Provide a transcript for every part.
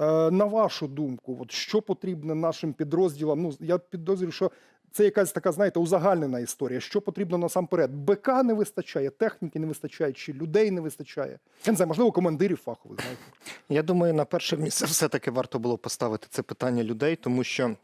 Е, На вашу думку, от що потрібно нашим підрозділам? Ну я підозрюю, що це якась така, знаєте, узагальнена історія. Що потрібно насамперед? БК не вистачає, техніки не вистачає, чи людей не вистачає. Я не знаю, можливо, командирів фахових. Знаєте. Я думаю, на перше місце все-таки варто було поставити це питання людей, тому що.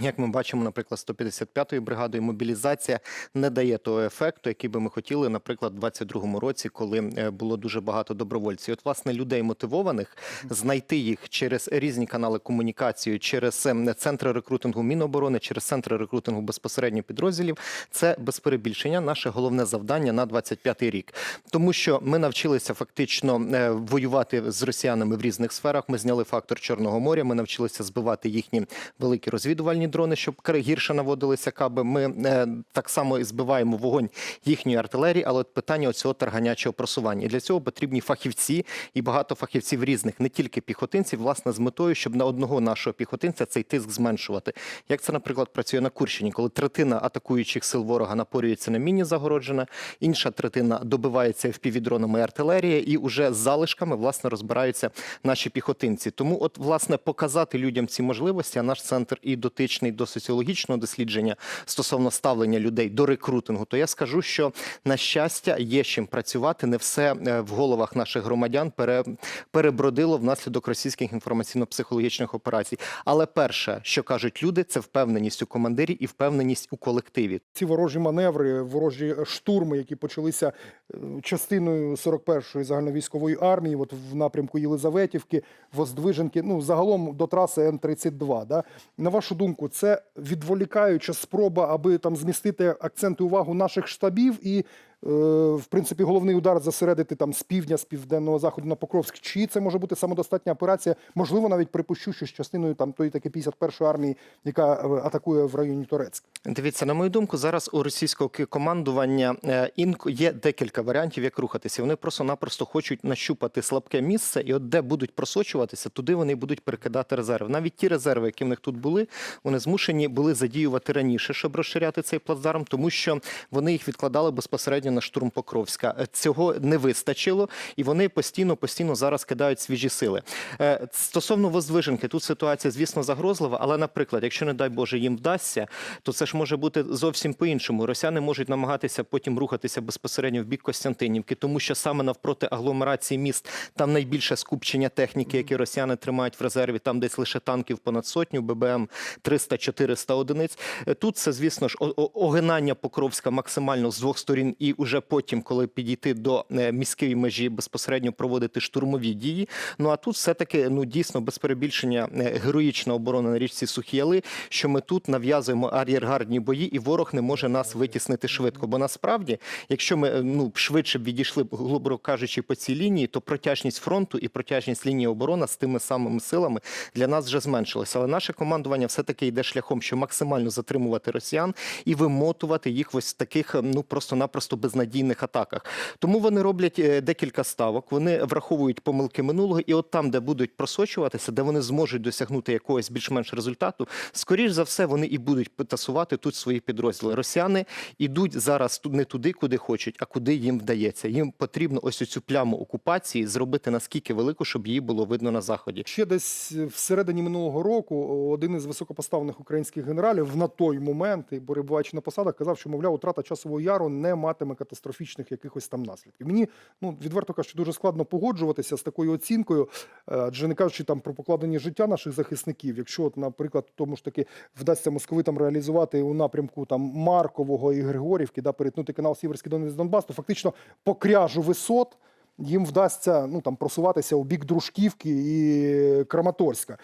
Як ми бачимо, наприклад, 155-ї бригадою мобілізація не дає того ефекту, який би ми хотіли, наприклад, у 22-му році, коли е, було дуже багато добровольців. І От, власне, людей мотивованих знайти їх через різні канали комунікації, через е, центри рекрутингу Міноборони, через центри рекрутингу безпосередньо підрозділів. Це без перебільшення наше головне завдання на 25-й рік, тому що ми навчилися фактично е, воювати з росіянами в різних сферах. Ми зняли фактор Чорного моря. Ми навчилися збивати їхні великі розвідувальні дрони, щоб гірше наводилися каби. Ми е, так само і збиваємо вогонь їхньої артилерії, але питання оцього тарганячого просування. І для цього потрібні фахівці і багато фахівців різних, не тільки піхотинців, власне, з метою, щоб на одного нашого піхотинця цей тиск зменшувати. Як це, наприклад, працює на Курщині, коли третина атакуючих сил ворога напорюється на міні загороджене, інша третина добивається впівдронами і артилерії, і уже з залишками власне розбираються наші піхотинці. Тому, от, власне, показати людям ці можливості, а наш центр і дотичний до соціологічного дослідження стосовно ставлення людей до рекрутингу, то я скажу, що на щастя є чим працювати. Не все е, в головах наших громадян пере, перебродило внаслідок російських інформаційно-психологічних операцій. Але перше, що кажуть люди, це впевненість у командирі і впевненість у колективі. Ці ворожі маневри, ворожі штурми, які почалися е, частиною 41-ї загальновійськової армії, от в напрямку Єлизаветівки, Воздвиженки, ну загалом до траси Н-32. Да? На вашу думку, це відволікаюча спроба, аби там змістити акцент увагу наших штабів і. Е, В принципі, головний удар зосередити там з півдня, з південного заходу на Покровськ. Чи це може бути самодостатня операція? Можливо, навіть припущу, що з частиною там тої таки 51-ї армії, яка е, атакує в районі Торецьк. Дивіться, на мою думку, зараз у російського командування е, є декілька варіантів, як рухатися. Вони просто-напросто хочуть нащупати слабке місце, і от де будуть просочуватися, туди вони будуть перекидати резерви. Навіть ті резерви, які в них тут були, вони змушені були задіювати раніше, щоб розширяти цей плацдарм, тому що вони їх відкладали безпосередньо на штурм Покровська. Е, Цього не вистачило, і вони постійно постійно зараз кидають свіжі сили. Е, Стосовно Воздвиженки, тут ситуація, звісно, загрозлива, але, наприклад, якщо не дай Боже їм вдасться, то це ж може бути зовсім по-іншому. Росіяни можуть намагатися потім рухатися безпосередньо в бік Костянтинівки, тому що саме навпроти агломерації міст там найбільше скупчення техніки, які росіяни тримають в резерві. Там десь лише танків понад сотню, ББМ 300-400 одиниць. Е, Тут це, звісно ж, огинання Покровська максимально з двох сторін, і уже потім, коли підійти до е, міської межі, безпосередньо проводити штурмові дії. Ну а тут все-таки ну дійсно без перебільшення е, героїчна оборона на річці Сухіяли, що ми тут нав'язуємо ар'єргардні бої, і ворог не може нас витіснити швидко. Бо насправді, якщо ми е, ну швидше б відійшли, глибоко кажучи, по цій лінії, то протяжність фронту і протяжність лінії оборони з тими самими силами для нас вже зменшилася. Але наше командування все-таки йде шляхом, що максимально затримувати росіян і вимотувати їх ось таких ну просто-напросто безнадійних атаках. Тому вони роблять е, декілька ставок. Вони враховують помилки минулого, і от там, де будуть просочуватися, де вони зможуть досягнути якогось більш-менш результату, скоріш за все вони і будуть тасувати тут свої підрозділи. Росіяни ідуть зараз ту- не туди, куди хочуть, а куди їм вдається. Їм потрібно ось цю пляму окупації зробити наскільки велику, щоб її було видно на заході. Ще десь всередині минулого року один із високопоставлених українських генералів на той момент, і перебуваючи на посадах, казав, що мовляв, утрата часового яру не матиме катастрофічних якихось там наслідків. Мені ну відверто кажучи, дуже складно погоджуватися з такою оцінкою, е, адже не кажучи там про покладені життя наших захисників. Якщо, от, наприклад, тому ж таки вдасться московитам реалізувати у напрямку там Маркового і Григорівки, да, перетнути канал Сіверський Донець Донбас, то фактично по кряжу висот їм вдасться ну там просуватися у бік Дружківки і Краматорська.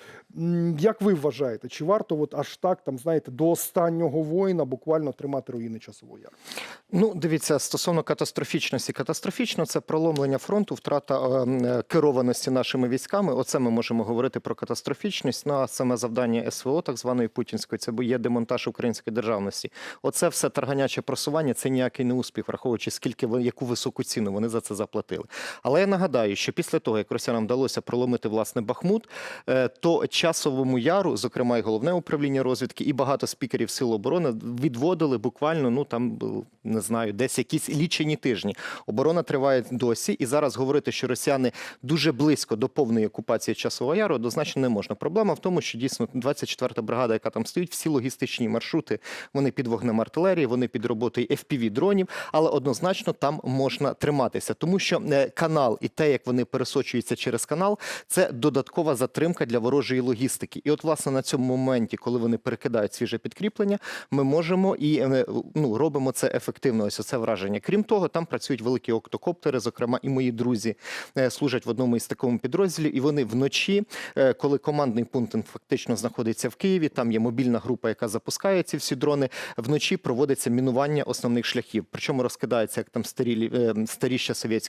Як ви вважаєте, чи варто от аж так там знаєте до останнього воїна буквально тримати руїни часового яру? Ну, дивіться, стосовно катастрофічності. Катастрофічно це проломлення фронту, втрата е, е, керованості нашими військами. Оце ми можемо говорити про катастрофічність. Ну а саме завдання СВО, так званої путінської, це є демонтаж української державності. Оце все тарганяче просування. Це ніякий не успіх, враховуючи скільки яку високу ціну вони за це заплатили. Але я нагадаю, що після того, як росіянам вдалося проломити власне Бахмут, е, то часовому яру, зокрема і головне управління розвідки, і багато спікерів Сил оборони відводили буквально, ну там не знаю, десь якісь лічені тижні. Оборона триває досі, і зараз говорити, що росіяни дуже близько до повної окупації часового яру, однозначно не можна. Проблема в тому, що дійсно 24-та бригада, яка там стоїть, всі логістичні маршрути, вони під вогнем артилерії, вони під роботою fpv дронів, але однозначно там можна триматися, тому що е, канал і те, як вони пересочуються через канал, це додаткова затримка для ворожої логістики. І от, власне, на цьому моменті, коли вони перекидають свіже підкріплення, ми можемо і е, ну, робимо це ефективно. Ось це враження. Крім того, там працюють великі октокоптери. Зокрема, і мої друзі е, служать в одному із такому підрозділі, і вони вночі, е, коли командний пункт фактично знаходиться в Києві, там є мобільна група, яка запускає ці всі дрони. Вночі проводиться мінування основних шляхів. Причому розкидається як там старі старі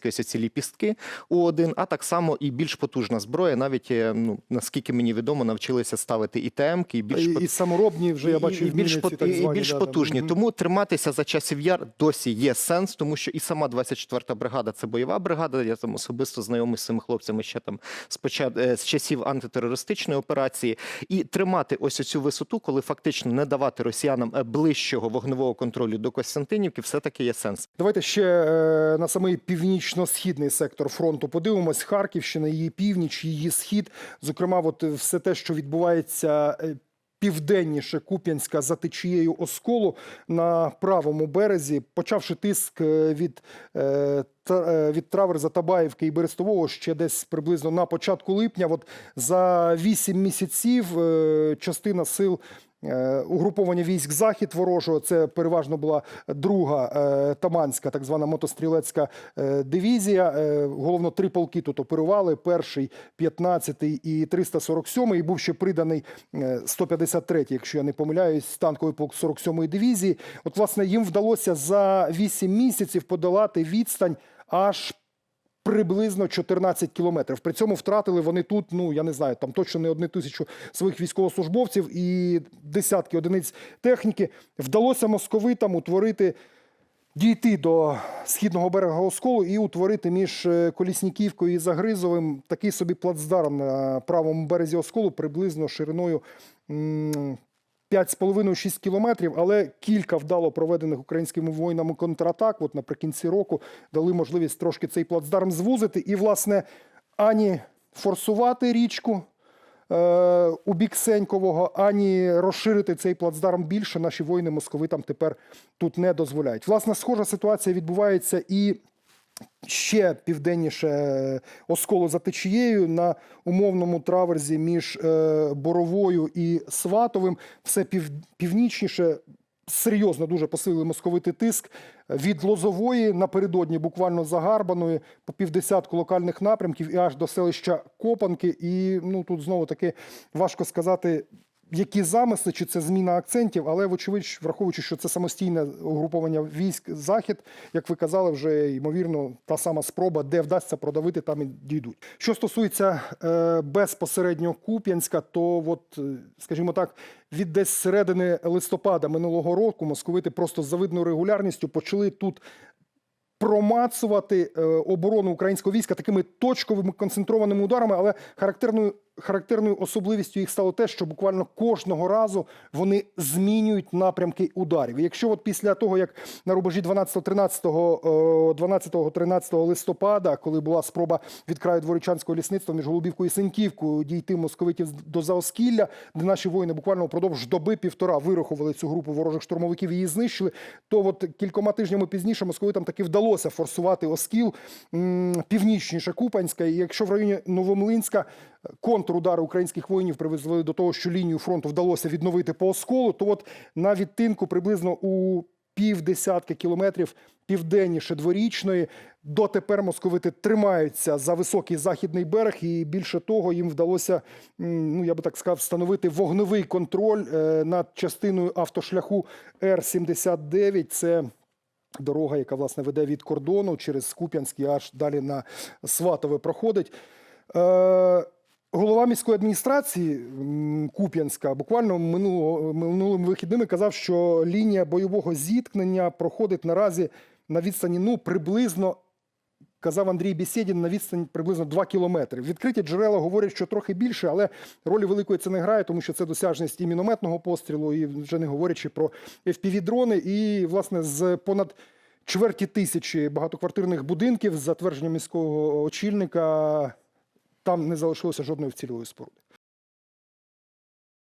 ось ці ліпістки У1, а так само і більш потужна зброя. Навіть е, ну наскільки мені відомо, навчилися ставити і ТМ-ки, і більш І, пот- і саморобні вже я і- бачу і, в більш, пот- так і більш да, да. потужні. Мгм. Тому триматися за часів яр досі є сенс, тому що і сама 24-та бригада це бойова бригада. Я там особисто знайомий з цими хлопцями ще там з е, з часів антитерористичної операції. І тримати ось цю висоту, коли фактично не давати росіянам е, ближчого вогневого контролю до Костянтинівки, все таки є сенс. Давайте ще на самий північно-східний сектор фронту подивимось. Харківщина, її північ, її схід. Зокрема, от е, все те, що відбувається. е, Південніше Куп'янська за течією осколу на правому березі, почавши тиск е, від, від траверза Табаївки і Берестового ще десь приблизно на початку липня. От за вісім місяців частина сил Угруповання військ захід ворожого це переважно була друга е, Таманська, так звана мотострілецька е, дивізія. Е, Головно три полки тут оперували: перший, 15-й і 347-й. І був ще приданий е, 153-й, якщо я не помиляюсь, танковий полк 47-ї дивізії. От, власне, їм вдалося за 8 місяців подолати відстань аж приблизно 14 кілометрів. При цьому втратили вони тут, ну я не знаю, там точно не одну тисячу своїх військовослужбовців і десятки одиниць техніки. Вдалося московитам утворити. Дійти до східного берега Осколу і утворити між е, Колісніківкою і Загризовим такий собі плацдарм на правому березі Осколу приблизно шириною 5,5-6 кілометрів, але кілька вдало проведених українськими воїнами контратак. От наприкінці року дали можливість трошки цей плацдарм звузити і, власне, ані форсувати річку е, у бік Сенькового, ані розширити цей плацдарм більше. Наші воїни московитам тепер тут не дозволяють. Власне, схожа ситуація відбувається і ще південніше е, осколу за течією на умовному траверзі між е, Боровою і Сватовим. Все пів, північніше. Серйозно дуже посилили московити тиск від Лозової напередодні, буквально загарбаної, по півдесятку локальних напрямків і аж до селища Копанки. І ну тут знову таки важко сказати, які замисли, чи це зміна акцентів, але вочевидь, враховуючи, що це самостійне угруповання військ захід, як ви казали, вже ймовірно та сама спроба, де вдасться продавити, там і дійдуть. Що стосується е, безпосередньо Куп'янська, то от, е, скажімо так, від десь середини листопада минулого року московити просто з завидною регулярністю почали тут промацувати е, оборону українського війська такими точковими концентрованими ударами, але характерною характерною особливістю їх стало те, що буквально кожного разу вони змінюють напрямки ударів. І якщо от після того, як на рубежі 12-13 12-13 листопада, коли була спроба від краю дворічанського лісництва між Голубівкою і Синьківкою дійти московитів до Заоскілля, де наші воїни буквально впродовж доби півтора вирахували цю групу ворожих штурмовиків і її знищили, то от кількома тижнями пізніше московитам таки вдалося форсувати Оскіл північніше Купанська. І якщо в районі Новомлинська контрудари українських воїнів привезли до того, що лінію фронту вдалося відновити по осколу, то от на відтинку приблизно у півдесятки кілометрів південніше дворічної дотепер московити тримаються за високий західний берег, і більше того, їм вдалося, ну я би так сказав, встановити вогневий контроль е, над частиною автошляху Р-79. Це дорога, яка власне веде від кордону через Куп'янський аж далі на Сватове проходить. Е, Голова міської адміністрації Куп'янська буквально минулого, минулими вихідними казав, що лінія бойового зіткнення проходить наразі на відстані ну, приблизно казав Андрій Бєсєдін, на відстань приблизно 2 кілометри. Відкриті джерела говорять, що трохи більше, але ролі великої це не грає, тому що це досяжність і мінометного пострілу, і вже не говорячи про FPV-дрони. І, власне, з понад чверті тисячі багатоквартирних будинків, за твердженням міського очільника, там не залишилося жодної вцілілої споруди.